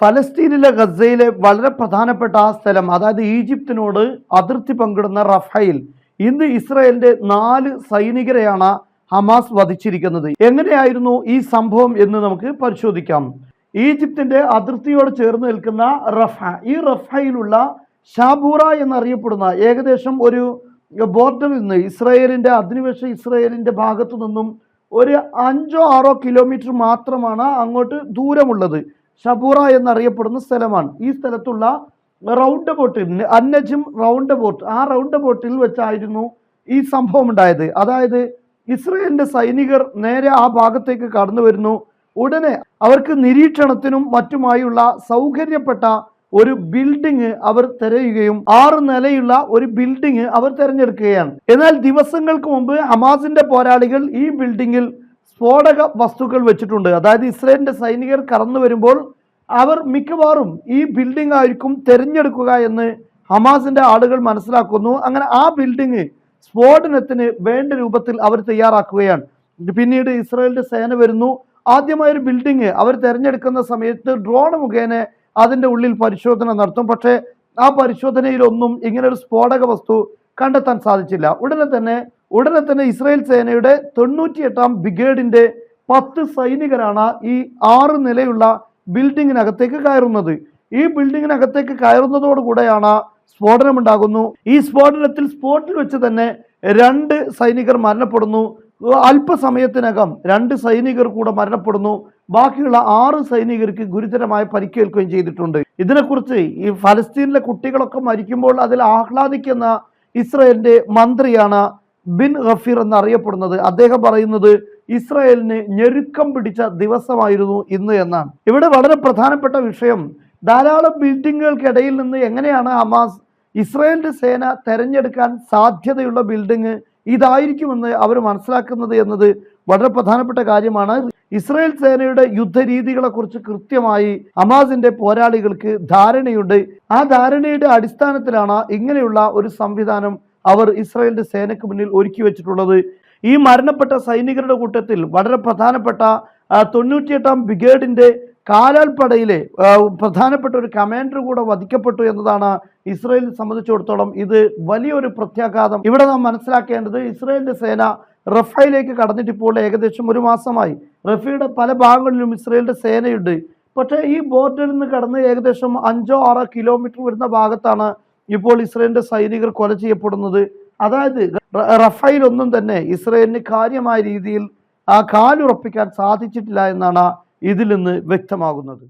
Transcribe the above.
ഫലസ്തീനിലെ ഗസയിലെ വളരെ പ്രധാനപ്പെട്ട ആ സ്ഥലം അതായത് ഈജിപ്തിനോട് അതിർത്തി പങ്കിടുന്ന റഫയിൽ ഇന്ന് ഇസ്രായേലിന്റെ നാല് സൈനികരെയാണ് ഹമാസ് വധിച്ചിരിക്കുന്നത്. എങ്ങനെയായിരുന്നു ഈ സംഭവം എന്ന് നമുക്ക് പരിശോധിക്കാം. ഈജിപ്തിന്റെ അതിർത്തിയോട് ചേർന്ന് നിൽക്കുന്ന റഫ ഈ റഫയിലുള്ള ഷാബൂറ എന്നറിയപ്പെടുന്ന ഏകദേശം ഒരു ബോർഡറിൽ നിന്ന് ഇസ്രായേലിന്റെ അധിനിവേശ ഇസ്രായേലിന്റെ ഭാഗത്തു നിന്നും ഒരു അഞ്ചോ ആറോ കിലോമീറ്റർ മാത്രമാണ് അങ്ങോട്ട് ദൂരമുള്ളത്. ഷബൂറ എന്നറിയപ്പെടുന്ന സ്ഥലമാണ്. ഈ സ്ഥലത്തുള്ള റൗണ്ട് ബോട്ടിൽ അന്നജും റൗണ്ട് ബോട്ട് ആ റൗണ്ട് ബോട്ടിൽ വെച്ചായിരുന്നു ഈ സംഭവം ഉണ്ടായത് അതായത് ഇസ്രയേലിന്റെ സൈനികർ നേരെ ആ ഭാഗത്തേക്ക് കടന്നു വരുന്നു. ഉടനെ അവർക്ക് നിരീക്ഷണത്തിനും മറ്റുമായുള്ള സൗകര്യപ്പെട്ട ഒരു ബിൽഡിംഗ് അവർ തിരയുകയും ആറ് നിലയുള്ള ഒരു ബിൽഡിംഗ് അവർ തിരഞ്ഞെടുക്കുകയാണ്. എന്നാൽ ദിവസങ്ങൾക്ക് മുമ്പ് ഹമാസിന്റെ പോരാളികൾ ഈ ബിൽഡിങ്ങിൽ സ്ഫോടക വസ്തുക്കൾ വെച്ചിട്ടുണ്ട്. അതായത് ഇസ്രയേലിന്റെ സൈനികർ കടന്നു വരുമ്പോൾ അവർ മിക്കവാറും ഈ ബിൽഡിംഗ് ആയിരിക്കും തിരഞ്ഞെടുക്കുക എന്ന് ഹമാസിന്റെ ആളുകൾ മനസ്സിലാക്കുന്നു. അങ്ങനെ ആ ബിൽഡിംഗ് സ്ഫോടനത്തിന് വേണ്ട രൂപത്തിൽ അവർ തയ്യാറാക്കുകയാണ്. പിന്നീട് ഇസ്രായേലിന്റെ സേന വരുന്നു. ആദ്യമായ ഒരു ബിൽഡിംഗ് അവർ തിരഞ്ഞെടുക്കുന്ന സമയത്ത് ഡ്രോൺ മുഖേന അതിന്റെ ഉള്ളിൽ പരിശോധന നടത്തും. പക്ഷേ ആ പരിശോധനയിലൊന്നും ഇങ്ങനെ ഒരു സ്ഫോടക വസ്തു കണ്ടെത്താൻ സാധിച്ചില്ല. ഉടനെ തന്നെ ഉടനെ തന്നെ ഇസ്രായേൽ സേനയുടെ തൊണ്ണൂറ്റിയെട്ടാം ബ്രിഗേഡിന്റെ പത്ത് സൈനികരാണ് ഈ ആറ് നിലയുള്ള ബിൽഡിങ്ങിനകത്തേക്ക് കയറുന്നത്. ഈ ബിൽഡിങ്ങിനകത്തേക്ക് കയറുന്നതോടുകൂടെയാണ് സ്ഫോടനമുണ്ടാകുന്നു. ഈ സ്ഫോടനത്തിൽ സ്പോട്ടിൽ വെച്ച് തന്നെ രണ്ട് സൈനികർ മരണപ്പെടുന്നു. അല്പസമയത്തിനകം രണ്ട് സൈനികർ കൂടെ മരണപ്പെടുന്നു. ബാക്കിയുള്ള ആറ് സൈനികർക്ക് ഗുരുതരമായ പരിക്കേൽക്കുകയും ചെയ്തിട്ടുണ്ട്. ഇതിനെക്കുറിച്ച് ഈ ഫലസ്തീനിലെ കുട്ടികളൊക്കെ മരിക്കുമ്പോൾ അതിൽ ആഹ്ലാദിക്കുന്ന ഇസ്രായേലിന്റെ മന്ത്രിയാണ് ബിൻ ഗഫീർ എന്നറിയപ്പെടുന്നത്. അദ്ദേഹം പറയുന്നത് ഇസ്രായേലിന് ഞെരുക്കം പിടിച്ച ദിവസമായിരുന്നു ഇന്ന് എന്നാണ്. ഇവിടെ വളരെ പ്രധാനപ്പെട്ട വിഷയം ധാരാളം ബിൽഡിങ്ങുകൾക്കിടയിൽ നിന്ന് എങ്ങനെയാണ് ഹമാസ് ഇസ്രായേലിന്റെ സേന തെരഞ്ഞെടുക്കാൻ സാധ്യതയുള്ള ബിൽഡിംഗ് ഇതായിരിക്കുമെന്ന് അവർ മനസ്സിലാക്കുന്നത് എന്നത് വളരെ പ്രധാനപ്പെട്ട കാര്യമാണ്. ഇസ്രായേൽ സേനയുടെ യുദ്ധരീതികളെക്കുറിച്ച് കൃത്യമായി ഹമാസിന്റെ പോരാളികൾക്ക് ധാരണയുണ്ട്. ആ ധാരണയുടെ അടിസ്ഥാനത്തിലാണ് ഇങ്ങനെയുള്ള ഒരു സംവിധാനം അവർ ഇസ്രായേലിന്റെ സേനയ്ക്ക് മുന്നിൽ ഒരുക്കി വെച്ചിട്ടുള്ളത്. ഈ മരണപ്പെട്ട സൈനികരുടെ കൂട്ടത്തിൽ വളരെ പ്രധാനപ്പെട്ട തൊണ്ണൂറ്റിയെട്ടാം ബ്രിഗേഡിന്റെ കാലാൽപ്പടയിലെ പ്രധാനപ്പെട്ട ഒരു കമാൻഡർ കൂടെ വധിക്കപ്പെട്ടു എന്നതാണ് ഇസ്രായേലിനെ സംബന്ധിച്ചിടത്തോളം ഇത് വലിയൊരു പ്രത്യാഘാതം. ഇവിടെ നാം മനസ്സിലാക്കേണ്ടത് ഇസ്രായേലിന്റെ സേന റഫയിലേക്ക് കടന്നിട്ട് ഇപ്പോൾ ഏകദേശം ഒരു മാസമായി. റഫയുടെ പല ഭാഗങ്ങളിലും ഇസ്രായേലിന്റെ സേനയുണ്ട്. പക്ഷേ ഈ ബോർഡറിൽ നിന്ന് കടന്ന് ഏകദേശം അഞ്ചോ ആറോ കിലോമീറ്റർ വരുന്ന ഭാഗത്താണ് ഇപ്പോൾ ഇസ്രായേലിന്റെ സൈനികർ കൊല ചെയ്യപ്പെടുന്നത്. അതായത് റഫൈൽ ഒന്നും തന്നെ ഇസ്രയേലിന് കാര്യമായ രീതിയിൽ ആ കാലുറപ്പിക്കാൻ സാധിച്ചിട്ടില്ല എന്നാണ് ഇതിൽ നിന്ന് വ്യക്തമാകുന്നത്.